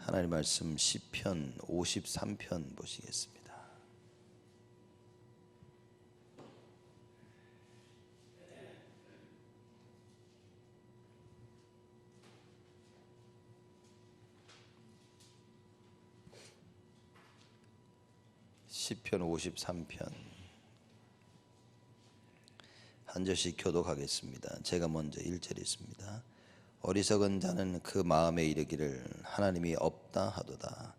하나님 말씀 시편 53편 보시겠습니다. 시편 53편 한 절씩 교독하겠습니다. 제가 먼저 1절 있습니다. 어리석은 자는 그 마음에 이르기를 하나님이 없다 하도다.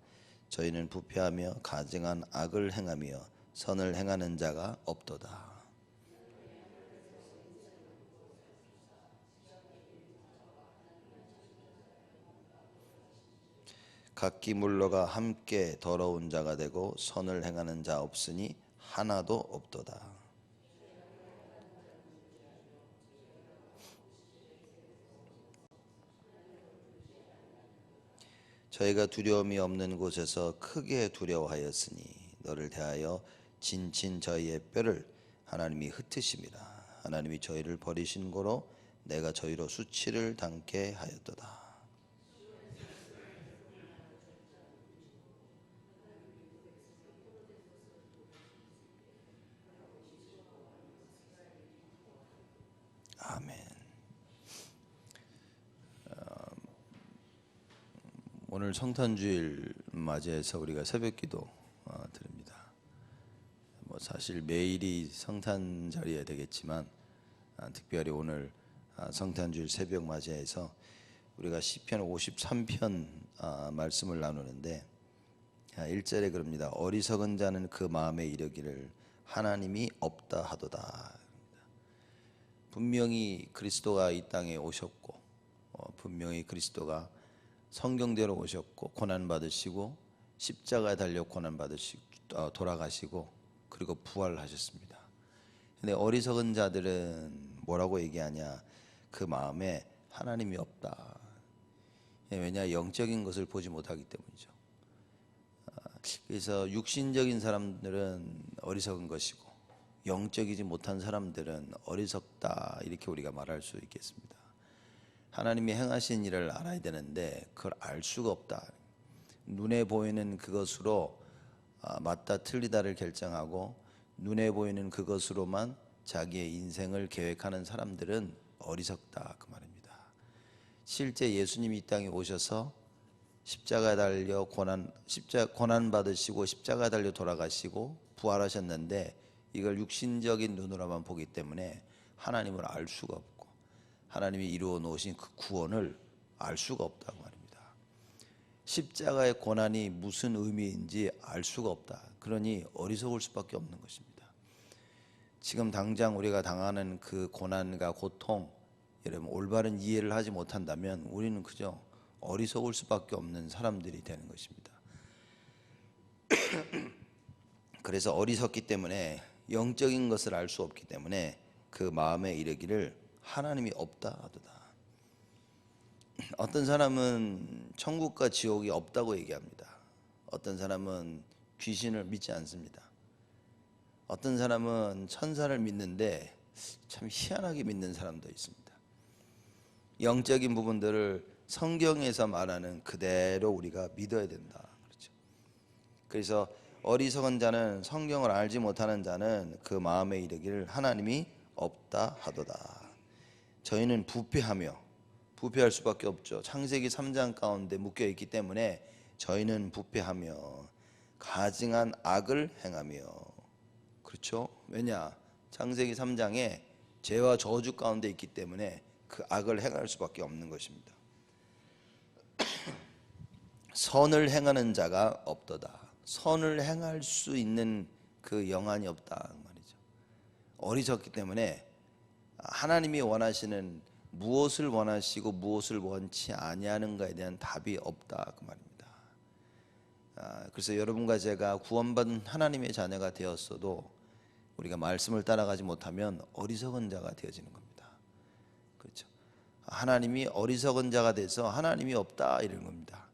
저희는 부패하며 가증한 악을 행하며 선을 행하는 자가 없도다. 각기 물러가 함께 더러운 자가 되고 선을 행하는 자 없으니 하나도 없도다. 저희가 두려움이 없는 곳에서 크게 두려워하였으니 너를 대하여 진친 저희의 뼈를 하나님이 흩으심이라 하나님이 저희를 버리신 고로 내가 저희로 수치를 당케 하였도다. 오늘 성탄주일 맞이해서 우리가 새벽기도 어, 드립니다. 뭐 사실 매일이 성탄절이어야 되겠지만 아, 특별히 오늘 아, 성탄주일 새벽 맞이해서 우리가 시편 53편 아, 말씀을 나누는데 1절에 그럽니다. 어리석은 자는 그 마음에 이르기를 하나님이 없다 하도다. 분명히 그리스도가 이 땅에 오셨고 어, 분명히 그리스도가 성경대로 오셨고 고난 받으시고 십자가에 달려 고난 받으시고 어, 돌아가시고 그리고 부활하셨습니다. 근데 어리석은 자들은 뭐라고 얘기하냐? 그 마음에 하나님이 없다. 예, 왜냐 영적인 것을 보지 못하기 때문이죠. 아, 그래서 육신적인 사람들은 어리석은 것이고 영적이지 못한 사람들은 어리석다 이렇게 우리가 말할 수 있겠습니다. 하나님이 행하신 일을 알아야 되는데 그걸 알 수가 없다. 눈에 보이는 그것으로 아, 맞다 틀리다를 결정하고 눈에 보이는 그것으로만 자기의 인생을 계획하는 사람들은 어리석다 그 말입니다. 실제 예수님이 이 땅에 오셔서 십자가 달려 고난 십자 고난 받으시고 십자가 달려 돌아가시고 부활하셨는데 이걸 육신적인 눈으로만 보기 때문에 하나님을 알 수가 없고 하나님이 이루어 놓으신 그 구원을 알 수가 없다고 말입니다. 십자가의 고난이 무슨 의미인지 알 수가 없다. 그러니 어리석을 수밖에 없는 것입니다. 지금 당장 우리가 당하는 그 고난과 고통, 여러분 올바른 이해를 하지 못한다면 우리는 그저 어리석을 수밖에 없는 사람들이 되는 것입니다. 그래서 어리석기 때문에 영적인 것을 알 수 없기 때문에 그 마음에 이르기를 하나님이 없다 하도다. 어떤 사람은 천국과 지옥이 없다고 얘기합니다. 어떤 사람은 귀신을 믿지 않습니다. 어떤 사람은 천사를 믿는데 참 희한하게 믿는 사람도 있습니다. 영적인 부분들을 성경에서 말하는 그대로 우리가 믿어야 된다. 그렇죠. 그래서 어리석은 자는 성경을 알지 못하는 자는 그 마음에 이르기를 하나님이 없다 하도다. 저희는 부패하며 부패할 수밖에 없죠. 창세기 3장 가운데 묶여 있기 때문에 저희는 부패하며 가증한 악을 행하며 그렇죠? 왜냐? 창세기 3장에 죄와 저주 가운데 있기 때문에 그 악을 행할 수밖에 없는 것입니다. 선을 행하는 자가 없도다. 선을 행할 수 있는 그 영안이 없다 말이죠. 어리석기 때문에 하나님이 원하시는 무엇을 원하시고 무엇을 원치 아니하는가에 대한 답이 없다 그 말입니다. 아, 그래서 여러분과 제가 구원받은 하나님의 자녀가 되었어도 우리가 말씀을 따라가지 못하면 어리석은 자가 되어지는 겁니다. 그렇죠. 하나님이 어리석은 자가 돼서 하나님이 없다 이런 겁니다.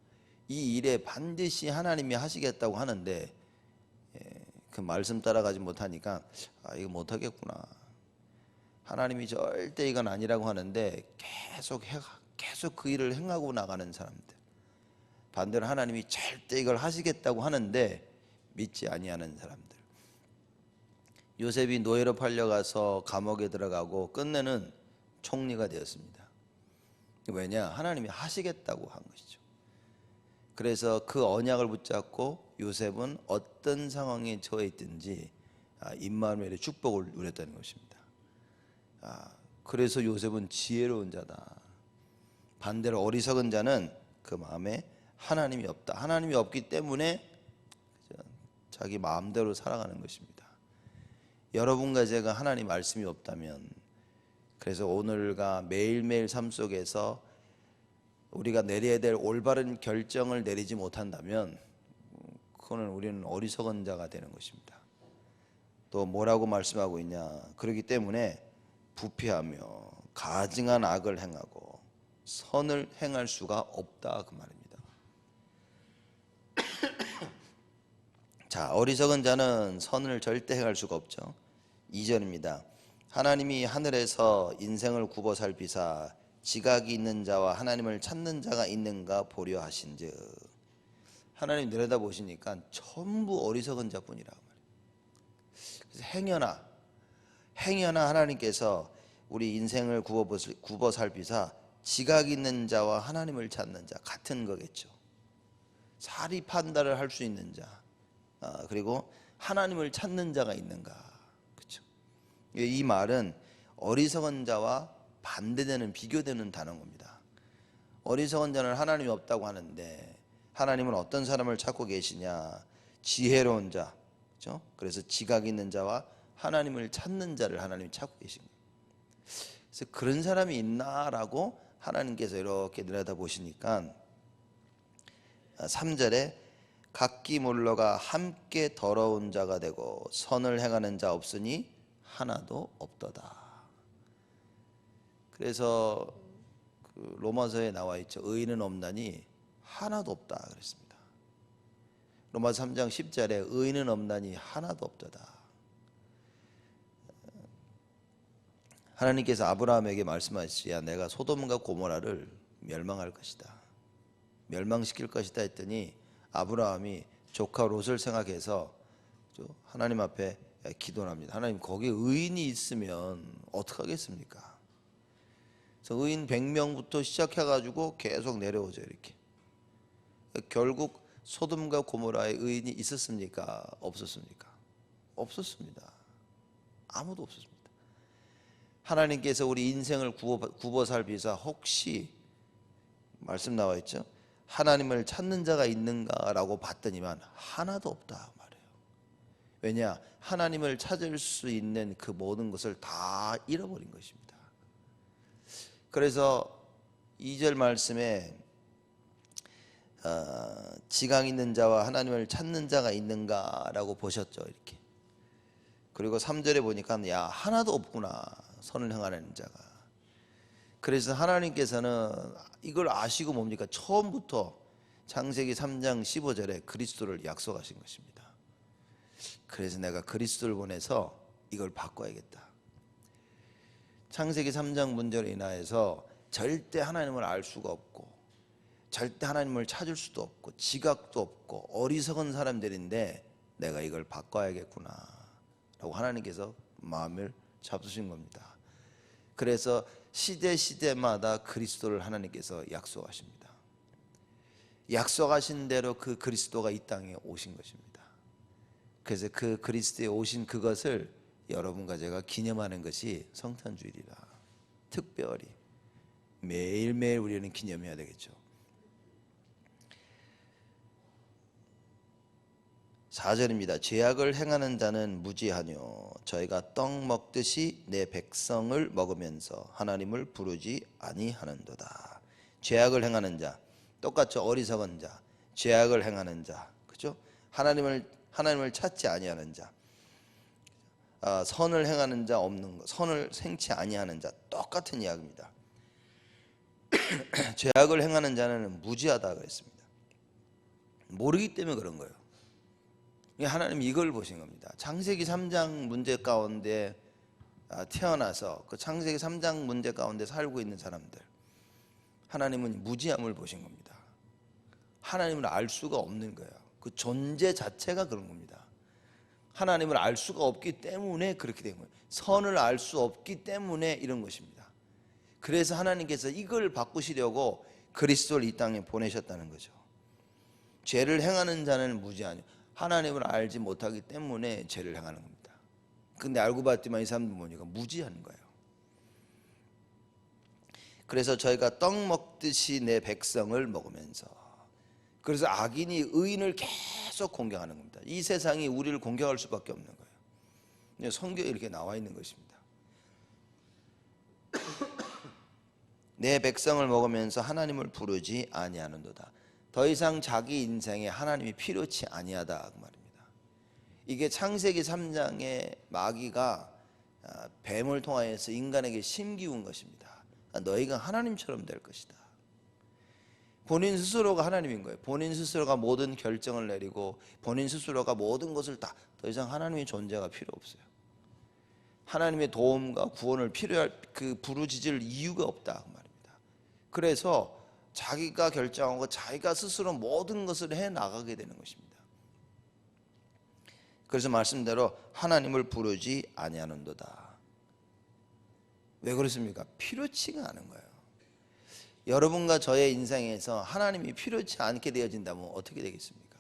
이 일에 반드시 하나님이 하시겠다고 하는데 예, 그 말씀 따라가지 못하니까 아 이거 못하겠구나. 하나님이 절대 이건 아니라고 하는데 계속 해 계속 그 일을 행하고 나가는 사람들. 반대로 하나님이 절대 이걸 하시겠다고 하는데 믿지 아니하는 사람들. 요셉이 노예로 팔려가서 감옥에 들어가고 끝내는 총리가 되었습니다. 왜냐? 하나님이 하시겠다고 한 것이죠. 그래서 그 언약을 붙잡고 요셉은 어떤 상황에 처해 있든지 아, 임마누엘의 축복을 누렸다는 것입니다. 아, 그래서 요셉은 지혜로운 자다. 반대로 어리석은 자는 그 마음에 하나님이 없다. 하나님이 없기 때문에 자기 마음대로 살아가는 것입니다. 여러분과 제가 하나님 말씀이 없다면 그래서 오늘과 매일매일 삶 속에서 우리가 내려야 될 올바른 결정을 내리지 못한다면 그거는 우리는 어리석은 자가 되는 것입니다. 또 뭐라고 말씀하고 있냐? 그렇기 때문에 부패하며 가증한 악을 행하고 선을 행할 수가 없다 그 말입니다. 자, 어리석은 자는 선을 절대 행할 수가 없죠. 2절입니다. 하나님이 하늘에서 인생을 굽어 살피사 지각이 있는 자와 하나님을 찾는 자가 있는가 보려 하신즉 하나님 내려다 보시니까 전부 어리석은 자뿐이라 말이에요. 그래서 행여나 행여나 하나님께서 우리 인생을 굽어 살피사 지각 있는 자와 하나님을 찾는 자 같은 거겠죠. 사리 판단을 할 수 있는 자 아, 그리고 하나님을 찾는 자가 있는가 그렇죠. 이 말은 어리석은 자와 반대되는 비교되는 단어인 겁니다. 어리석은 자는 하나님이 없다고 하는데 하나님은 어떤 사람을 찾고 계시냐? 지혜로운 자, 그렇죠? 그래서 지각 있는 자와 하나님을 찾는 자를 하나님이 찾고 계신 거예요. 그래서 그런 사람이 있나라고 하나님께서 이렇게 내려다 보시니까 3절에 각기 몰러가 함께 더러운 자가 되고 선을 행하는 자 없으니 하나도 없도다. 그래서 그 로마서에 나와 있죠. 의인은 없나니 하나도 없다 그랬습니다. 로마서 3장 10절에 의인은 없나니 하나도 없도다. 하나님께서 아브라함에게 말씀하시야 내가 소돔과 고모라를 멸망할 것이다. 멸망시킬 것이다 했더니 아브라함이 조카 롯을 생각해서 하나님 앞에 기도를 합니다. 하나님 거기 의인이 있으면 어떡하겠습니까? 그래서 의인 100명부터 시작해 가지고 계속 내려오죠, 이렇게. 결국 소돔과 고모라에 의인이 있었습니까? 없었습니까? 없었습니다. 아무도 없었습니다. 하나님께서 우리 인생을 굽어 살피사 혹시 말씀 나와 있죠? 하나님을 찾는 자가 있는가라고 봤더니만 하나도 없다 말이에요. 왜냐? 하나님을 찾을 수 있는 그 모든 것을 다 잃어버린 것입니다. 그래서 2절 말씀에 어, 지강 있는 자와 하나님을 찾는 자가 있는가라고 보셨죠 이렇게. 그리고 3절에 보니까 야 하나도 없구나 선을 행하는 자가. 그래서 하나님께서는 이걸 아시고 뭡니까? 처음부터 창세기 3장 15절에 그리스도를 약속하신 것입니다. 그래서 내가 그리스도를 보내서 이걸 바꿔야겠다. 창세기 3장 문제로 인하여서 절대 하나님을 알 수가 없고 절대 하나님을 찾을 수도 없고 지각도 없고 어리석은 사람들인데 내가 이걸 바꿔야겠구나 라고 하나님께서 마음을 잡수신 겁니다. 그래서 시대 시대마다 그리스도를 하나님께서 약속하십니다. 약속하신 대로 그 그리스도가 이 땅에 오신 것입니다. 그래서 그 그리스도에 오신 그것을 여러분과 제가 기념하는 것이 성탄주일이라. 특별히 매일매일 우리는 기념해야 되겠죠. 4절입니다. 죄악을 행하는 자는 무지하뇨. 저희가 떡 먹듯이 내 백성을 먹으면서 하나님을 부르지 아니하는도다. 죄악을 행하는 자, 똑같죠. 어리석은 자, 죄악을 행하는 자, 그죠? 하나님을 하나님을 찾지 아니하는 자, 아, 선을 행하는 자 없는 것, 선을 생치 아니하는 자, 똑같은 이야기입니다. 죄악을 행하는 자는 무지하다 그랬습니다. 모르기 때문에 그런 거예요. 하나님 이걸 보신 겁니다. 창세기 3장 문제 가운데 아, 태어나서 그 창세기 3장 문제 가운데 살고 있는 사람들 하나님은 무지함을 보신 겁니다. 하나님을 알 수가 없는 거예요. 그 존재 자체가 그런 겁니다. 하나님을 알 수가 없기 때문에 그렇게 된 거예요. 선을 알 수 없기 때문에 이런 것입니다. 그래서 하나님께서 이걸 바꾸시려고 그리스도를 이 땅에 보내셨다는 거죠. 죄를 행하는 자는 무지하니 하나님을 알지 못하기 때문에 죄를 행하는 겁니다. 근데 알고 봤더만 이 사람들 보니까 무지한 거예요. 그래서 저희가 떡 먹듯이 내 백성을 먹으면서 그래서 악인이 의인을 계속 공경하는 겁니다. 이 세상이 우리를 공경할 수밖에 없는 거예요. 성경에 이렇게 나와 있는 것입니다. 내 백성을 먹으면서 하나님을 부르지 아니하는도다. 더 이상 자기 인생에 하나님이 필요치 아니하다 그 말입니다. 이게 창세기 3장의 마귀가 아, 뱀을 통하여서 인간에게 심기운 것입니다. 너희가 하나님처럼 될 것이다. 본인 스스로가 하나님인 거예요. 본인 스스로가 모든 결정을 내리고 본인 스스로가 모든 것을 다 더 이상 하나님의 존재가 필요 없어요. 하나님의 도움과 구원을 필요할 그 부르짖을 이유가 없다 그 말입니다. 그래서 자기가 결정하고 자기가 스스로 모든 것을 해 나가게 되는 것입니다. 그래서 말씀대로 하나님을 부르지 아니하는도다. 왜 그렇습니까? 필요치가 않은 거예요. 여러분과 저의 인생에서 하나님이 필요치 않게 되어진다면 어떻게 되겠습니까?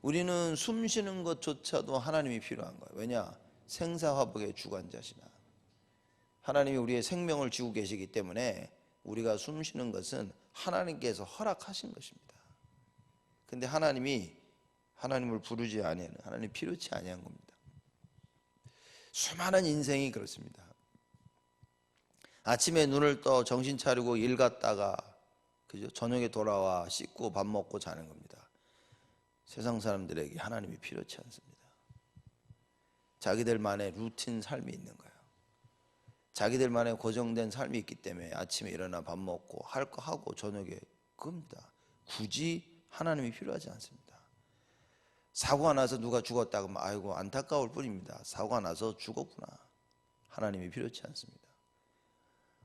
우리는 숨 쉬는 것조차도 하나님이 필요한 거예요. 왜냐? 생사화복의 주관자시나. 하나님이 우리의 생명을 주고 계시기 때문에 우리가 숨 쉬는 것은 하나님께서 허락하신 것입니다. 근데 하나님이 하나님을 부르지 아니하는 하나님 필요치 아니한 겁니다. 수많은 인생이 그렇습니다. 아침에 눈을 떠 정신 차리고 일 갔다가 그죠? 저녁에 돌아와 씻고 밥 먹고 자는 겁니다. 세상 사람들에게 하나님이 필요치 않습니다. 자기들만의 루틴 삶이 있는 거예요. 자기들만의 고정된 삶이 있기 때문에 아침에 일어나 밥 먹고 할 거 하고 저녁에 겁니다. 굳이 하나님이 필요하지 않습니다. 사고가 나서 누가 죽었다 그러면 아이고 안타까울 뿐입니다. 사고가 나서 죽었구나. 하나님이 필요치 않습니다.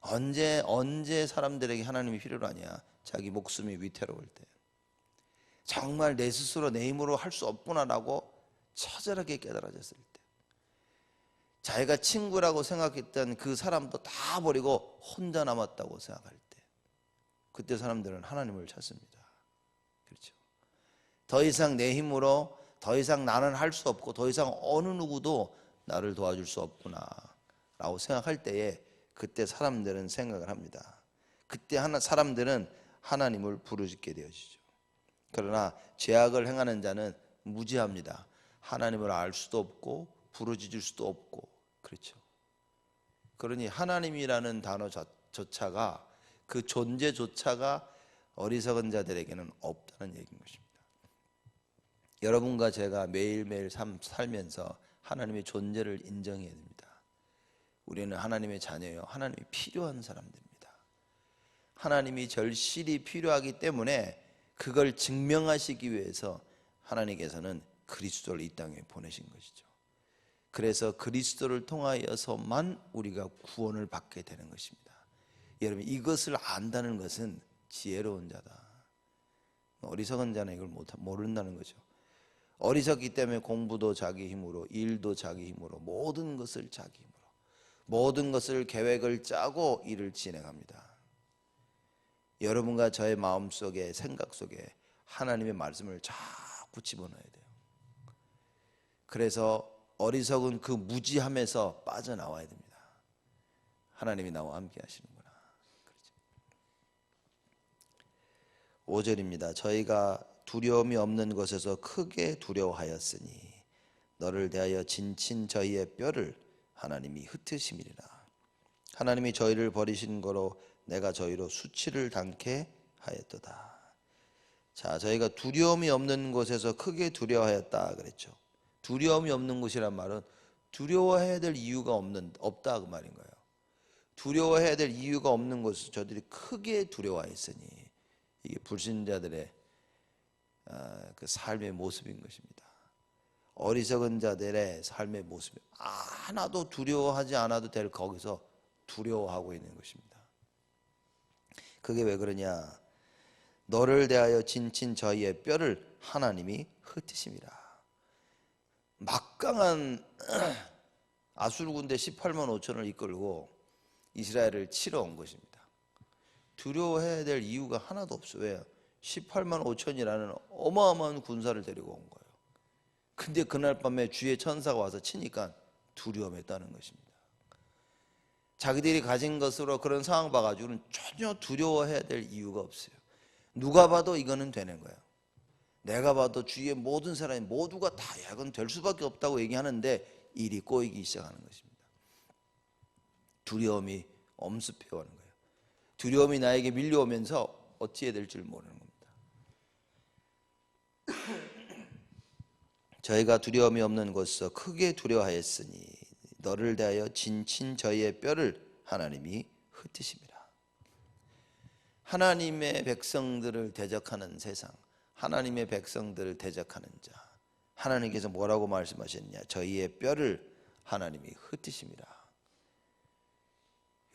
언제 언제 사람들에게 하나님이 필요로 하냐? 자기 목숨이 위태로울 때. 정말 내 스스로 내 힘으로 할 수 없구나라고 처절하게 깨달아졌을 때. 자기가 친구라고 생각했던 그 사람도 다 버리고 혼자 남았다고 생각할 때. 그때 사람들은 하나님을 찾습니다. 그렇죠. 더 이상 내 힘으로 더 이상 나는 할 수 없고 더 이상 어느 누구도 나를 도와줄 수 없구나 라고 생각할 때에 그때 사람들은 생각을 합니다. 그때 하나 사람들은 하나님을 부르짖게 되어지죠. 그러나 죄악을 행하는 자는 무지합니다. 하나님을 알 수도 없고 부르짖을 수도 없고 그렇죠. 그러니 하나님이라는 단어조차가 그 존재조차가 어리석은 자들에게는 없다는 얘기인 것입니다. 여러분과 제가 매일매일 삶, 살면서 하나님의 존재를 인정해야 됩니다. 우리는 하나님의 자녀예요. 하나님이 필요한 사람들입니다. 하나님이 절실히 필요하기 때문에 그걸 증명하시기 위해서 하나님께서는 그리스도를 이 땅에 보내신 것이죠. 그래서 그리스도를 통하여서만 우리가 구원을 받게 되는 것입니다. 여러분 이것을 안다는 것은 지혜로운 자다. 어리석은 자는 이걸 못 모른다는 거죠. 어리석기 때문에 공부도 자기 힘으로, 일도 자기 힘으로, 모든 것을 자기 힘으로. 모든 것을 계획을 짜고 일을 진행합니다. 여러분과 저의 마음 속에 생각 속에 하나님의 말씀을 자꾸 집어넣어야 돼요. 그래서 어리석은 그 무지함에서 빠져나와야 됩니다. 하나님이 나와 함께 하시는구나. 그렇죠. 5절입니다. 저희가 두려움이 없는 것에서 크게 두려워하였으니 너를 대하여 진친 저희의 뼈를 하나님이 흩으심이니라. 하나님이 저희를 버리신 거로 내가 저희로 수치를 당케 하였도다. 자, 저희가 두려움이 없는 곳에서 크게 두려워하였다 그랬죠. 두려움이 없는 곳이란 말은 두려워해야 될 이유가 없는 없다 그 말인 거예요. 두려워해야 될 이유가 없는 곳에서 저들이 크게 두려워했으니 이게 불신자들의 아, 그 삶의 모습인 것입니다. 어리석은 자들의 삶의 모습 하나도 두려워하지 않아도 될 거기서 두려워하고 있는 것입니다. 그게 왜 그러냐? 너를 대하여 진친 저희의 뼈를 하나님이 흩으심이라. 막강한 아수르 군대 18만 5천을 이끌고 이스라엘을 치러 온 것입니다. 두려워해야 될 이유가 하나도 없어요. 왜요? 18만 5천이라는 어마어마한 군사를 데리고 온 거예요. 근데 그날 밤에 주의 천사가 와서 치니까 두려움했다는 것입니다. 자기들이 가진 것으로 그런 상황 봐가지고는 전혀 두려워해야 될 이유가 없어요. 누가 봐도 이거는 되는 거예요. 내가 봐도 주위의 모든 사람이 모두가 다 약은 될 수밖에 없다고 얘기하는데 일이 꼬이기 시작하는 것입니다. 두려움이 엄습해 오는 거예요. 두려움이 나에게 밀려오면서 어찌 해야 될지 모르는 겁니다. 저희가 두려움이 없는 곳에서 크게 두려워하였으니 너를 대하여 진친 저희의 뼈를 하나님이 흩으심이라. 하나님의 백성들을 대적하는 세상, 하나님의 백성들을 대적하는 자. 하나님께서 뭐라고 말씀하셨냐? 저희의 뼈를 하나님이 흩으심이라.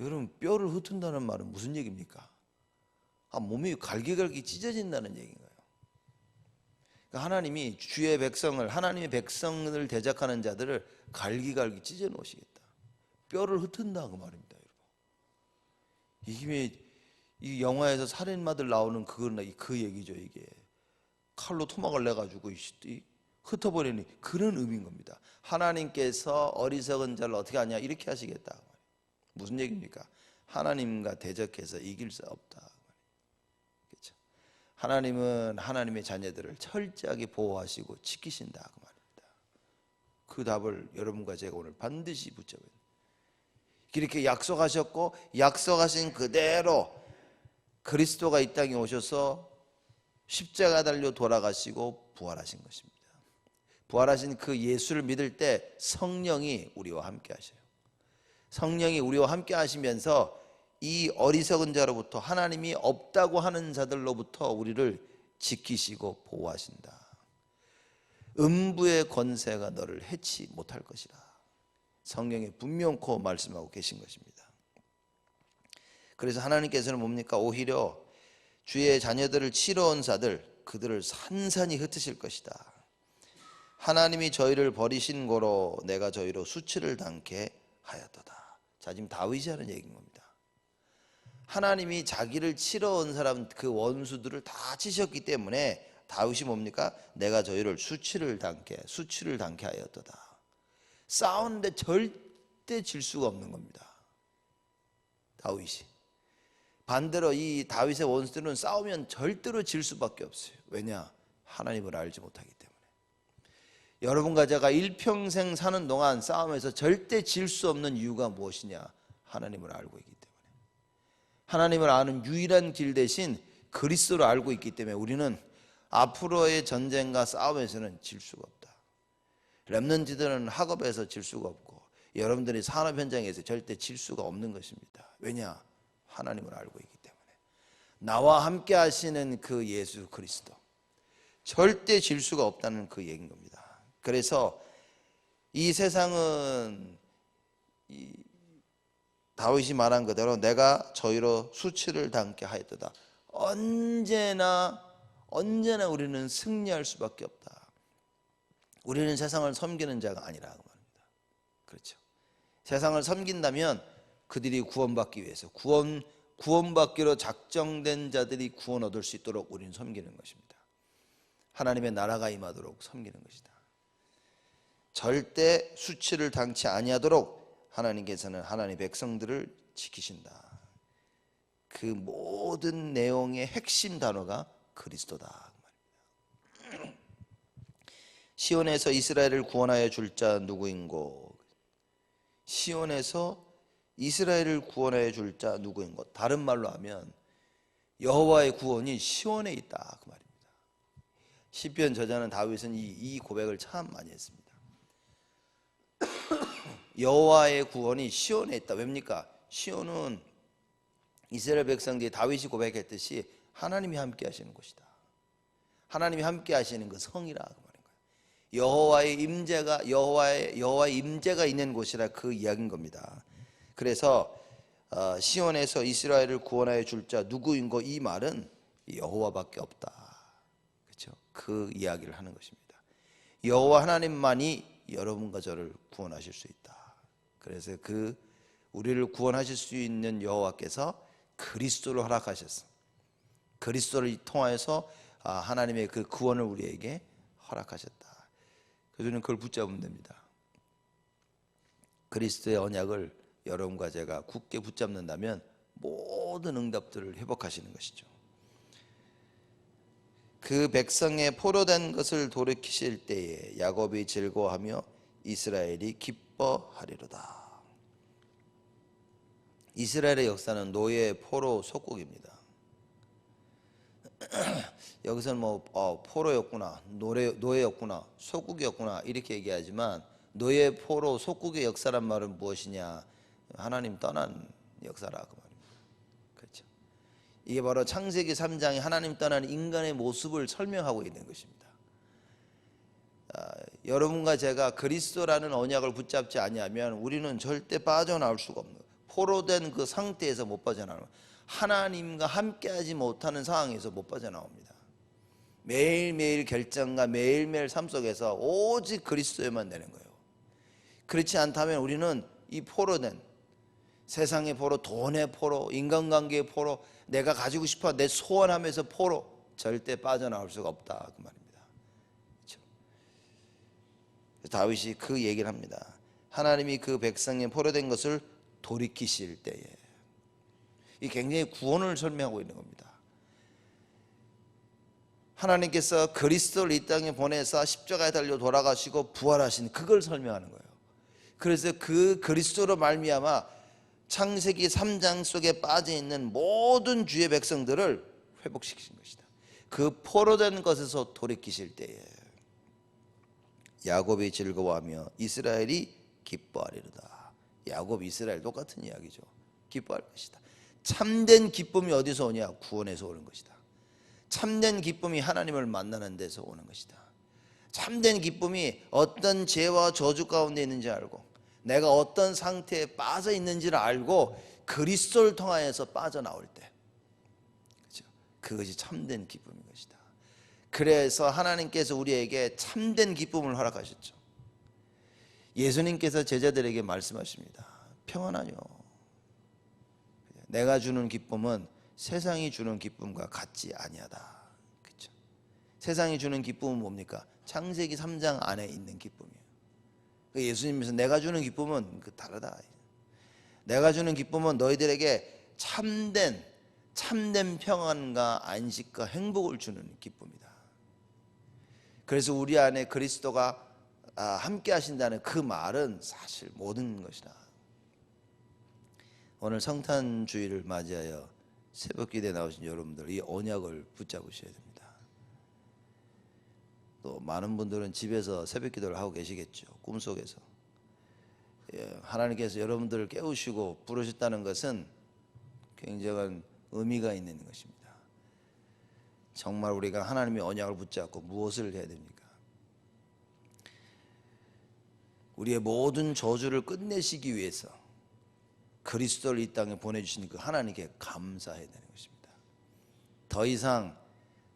여러분 뼈를 흩은다는 말은 무슨 얘기입니까? 아, 몸이 갈기갈기 찢어진다는 얘기인가요? 그러니까 하나님이 주의 백성을 하나님의 백성을 대적하는 자들을 갈기갈기 찢어 놓으시겠다. 뼈를 흩은다 그 말입니다, 여러분. 이게 이 영화에서 살인마들 나오는 그, 그 얘기죠, 이게. 칼로 토막을 내 가지고 흩어버리는 그런 의미인 겁니다. 하나님께서 어리석은 자를 어떻게 하냐 이렇게 하시겠다. 무슨 얘기입니까? 하나님과 대적해서 이길 수 없다. 그렇죠? 하나님은 하나님의 자녀들을 철저하게 보호하시고 지키신다 그 말입니다. 그 답을 여러분과 제가 오늘 반드시 붙잡아야. 이렇게 약속하셨고 약속하신 그대로 그리스도가 이 땅에 오셔서 십자가 달려 돌아가시고 부활하신 것입니다. 부활하신 그 예수를 믿을 때 성령이 우리와 함께 하셔요. 성령이 우리와 함께 하시면서 이 어리석은 자로부터 하나님이 없다고 하는 자들로부터 우리를 지키시고 보호하신다. 음부의 권세가 너를 해치 못할 것이라. 성령이 분명코 말씀하고 계신 것입니다. 그래서 하나님께서는 뭡니까? 오히려 주의 자녀들을 치러 온 자들 그들을 산산히 흩으실 것이다. 하나님이 저희를 버리신 거로 내가 저희로 수치를 당케 하였도다. 자 지금 다윗이 하는 얘기인 겁니다. 하나님이 자기를 치러 온 사람 그 원수들을 다 치셨기 때문에 다윗이 뭡니까? 내가 저희를 수치를 당케 수치를 당케 하였도다. 싸우는데 절대 질 수가 없는 겁니다. 다윗이. 반대로 이 다윗의 원수들은 싸우면 절대로 질 수밖에 없어요. 왜냐? 하나님을 알지 못하기 때문에. 여러분과 제가 일평생 사는 동안 싸움에서 절대 질 수 없는 이유가 무엇이냐? 하나님을 알고 있기 때문에. 하나님을 아는 유일한 길 대신 그리스도를 알고 있기 때문에 우리는 앞으로의 전쟁과 싸움에서는 질 수가 없다. 렘넌지들은 학업에서 질 수가 없고 여러분들이 산업 현장에서 절대 질 수가 없는 것입니다. 왜냐? 하나님을 알고 있기 때문에 나와 함께 하시는 그 예수 그리스도 절대 질 수가 없다는 그 얘기인 겁니다. 그래서 이 세상은 이 다윗이 말한 그대로 내가 저희로 수치를 당케 하였다. 언제나 언제나 우리는 승리할 수밖에 없다. 우리는 세상을 섬기는 자가 아니라고 말합니다. 그렇죠. 세상을 섬긴다면 그들이 구원받기 위해서 구원 구원받기로 작정된 자들이 구원 얻을 수 있도록 우리는 섬기는 것입니다. 하나님의 나라가 임하도록 섬기는 것이다. 절대 수치를 당치 아니하도록 하나님께서는 하나님 백성들을 지키신다. 그 모든 내용의 핵심 단어가 그리스도다. 시온에서 이스라엘을 구원하여 줄 자 누구인고? 시온에서 이스라엘을 구원해 줄 자 누구인 것. 다른 말로 하면 여호와의 구원이 시온에 있다 그 말입니다. 시편 저자는 다윗은 이, 이 고백을 참 많이 했습니다. 여호와의 구원이 시온에 있다. 왜입니까? 시온은 이스라엘 백성들이 다윗이 고백했듯이 하나님이 함께 하시는 곳이다. 하나님이 함께 하시는 그 성이라 그 말인 거예요. 여호와의 임재가 여호와의 여호와의 임재가 있는 곳이라 그 이야기인 겁니다. 그래서 어, 시온에서 이스라엘을 구원하여 줄 자 누구인고 이 말은 여호와밖에 없다. 그렇죠? 그 이야기를 하는 것입니다. 여호와 하나님만이 여러분과 저를 구원하실 수 있다. 그래서 그 우리를 구원하실 수 있는 여호와께서 그리스도를 허락하셨어. 그리스도를 통하여서 아, 하나님의 그 구원을 우리에게 허락하셨다. 그래서 우리는 그걸 붙잡으면 됩니다. 그리스도의 언약을 여러분과 제가 굳게 붙잡는다면 모든 응답들을 회복하시는 것이죠. 그 백성의 포로된 것을 돌이키실 때에 야곱이 즐거워하며 이스라엘이 기뻐하리로다. 이스라엘의 역사는 노예 포로 속국입니다. 여기서는 뭐 어, 포로였구나, 노예, 노예였구나, 속국이었구나 이렇게 얘기하지만 노예 포로 속국의 역사란 말은 무엇이냐? 하나님 떠난 역사라 그 말입니다. 그렇죠. 이게 바로 창세기 3장이 하나님 떠난 인간의 모습을 설명하고 있는 것입니다. 아, 여러분과 제가 그리스도라는 언약을 붙잡지 아니하면 우리는 절대 빠져나올 수가 없는. 포로된 그 상태에서 못 빠져나오는 하나님과 함께하지 못하는 상황에서 못 빠져나옵니다. 매일매일 결정과 매일매일 삶 속에서 오직 그리스도에만 되는 거예요. 그렇지 않다면 우리는 이 포로된 세상의 포로, 돈의 포로, 인간관계의 포로, 내가 가지고 싶어 내 소원하면서 포로 절대 빠져나올 수가 없다 그 말입니다. 그렇죠? 다윗이 그 얘기를 합니다. 하나님이 그 백성의 포로된 것을 돌이키실 때에 이 굉장히 구원을 설명하고 있는 겁니다. 하나님께서 그리스도를 이 땅에 보내사 십자가에 달려 돌아가시고 부활하신 그걸 설명하는 거예요. 그래서 그 그리스도로 말미암아 창세기 3장 속에 빠져 있는 모든 주의 백성들을 회복시키신 것이다. 그 포로된 것에서 돌이키실 때에 야곱이 즐거워하며 이스라엘이 기뻐하리로다. 야곱 이스라엘 똑같은 이야기죠. 기뻐할 것이다. 참된 기쁨이 어디서 오냐? 구원에서 오는 것이다. 참된 기쁨이 하나님을 만나는 데서 오는 것이다. 참된 기쁨이 어떤 죄와 저주 가운데 있는지 알고 내가 어떤 상태에 빠져 있는지를 알고 그리스도를 통하여서 빠져나올 때 그렇죠? 그것이 참된 기쁨인 것이다. 그래서 하나님께서 우리에게 참된 기쁨을 허락하셨죠. 예수님께서 제자들에게 말씀하십니다. 평안하뇨. 내가 주는 기쁨은 세상이 주는 기쁨과 같지 아니하다. 그렇죠? 세상이 주는 기쁨은 뭡니까? 창세기 3장 안에 있는 기쁨이에요. 그 예수님께서 내가 주는 기쁨은 그 다르다. 내가 주는 기쁨은 너희들에게 참된 참된 평안과 안식과 행복을 주는 기쁨이다. 그래서 우리 안에 그리스도가 아, 함께 하신다는 그 말은 사실 모든 것이다. 오늘 성탄 주일을 맞이하여 새벽 기대 나오신 여러분들 이 언약을 붙잡으셔야 됩니다. 또 많은 분들은 집에서 새벽 기도를 하고 계시겠죠. 꿈속에서. 예, 하나님께서 여러분들을 깨우시고 부르셨다는 것은 굉장한 의미가 있는 것입니다. 정말 우리가 하나님의 언약을 붙잡고 무엇을 해야 됩니까? 우리의 모든 저주를 끝내시기 위해서 그리스도를 이 땅에 보내주신 그 하나님께 감사해야 되는 것입니다. 더 이상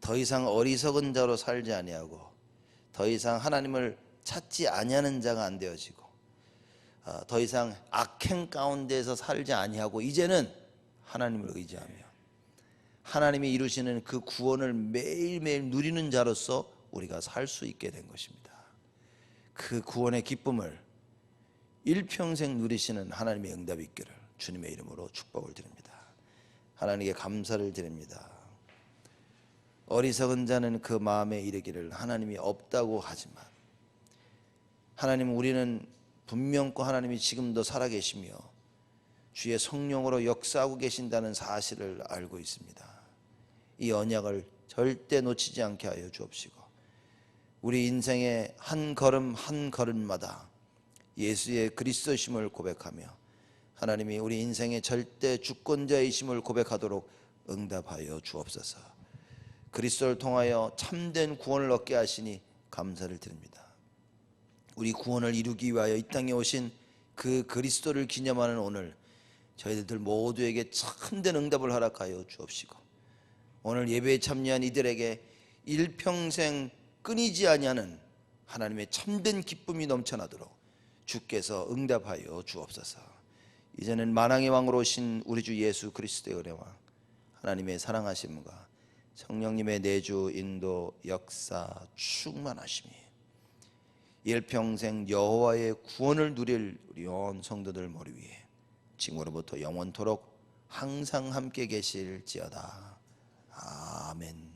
더 이상 어리석은 자로 살지 아니하고 더 이상 하나님을 찾지 아니하는 자가 안 되어지고 어, 더 이상 악행 가운데서 살지 아니하고 이제는 하나님을 의지하며 하나님이 이루시는 그 구원을 매일매일 누리는 자로서 우리가 살 수 있게 된 것입니다. 그 구원의 기쁨을 일평생 누리시는 하나님의 응답이 있기를 주님의 이름으로 축복을 드립니다. 하나님께 감사를 드립니다. 어리석은 자는 그 마음에 이르기를 하나님이 없다고 하지만 하나님 우리는 분명코 하나님이 지금도 살아계시며 주의 성령으로 역사하고 계신다는 사실을 알고 있습니다. 이 언약을 절대 놓치지 않게 하여 주옵시고 우리 인생의 한 걸음 한 걸음마다 예수의 그리스도심을 고백하며 하나님이 우리 인생의 절대 주권자이심을 고백하도록 응답하여 주옵소서. 그리스도를 통하여 참된 구원을 얻게 하시니 감사를 드립니다. 우리 구원을 이루기 위하여 이 땅에 오신 그 그리스도를 기념하는 오늘 저희들 모두에게 참된 응답을 허락하여 주옵시고 오늘 예배에 참여한 이들에게 일평생 끊이지 아니하는 하나님의 참된 기쁨이 넘쳐나도록 주께서 응답하여 주옵소서. 이제는 만왕의 왕으로 오신 우리 주 예수 그리스도의 은혜와 하나님의 사랑하심과 성령님의 내주 인도 역사 충만하심이 일평생 여호와의 구원을 누릴 우리 온 성도들 머리 위에 지금으로부터 영원토록 항상 함께 계실지어다. 아멘.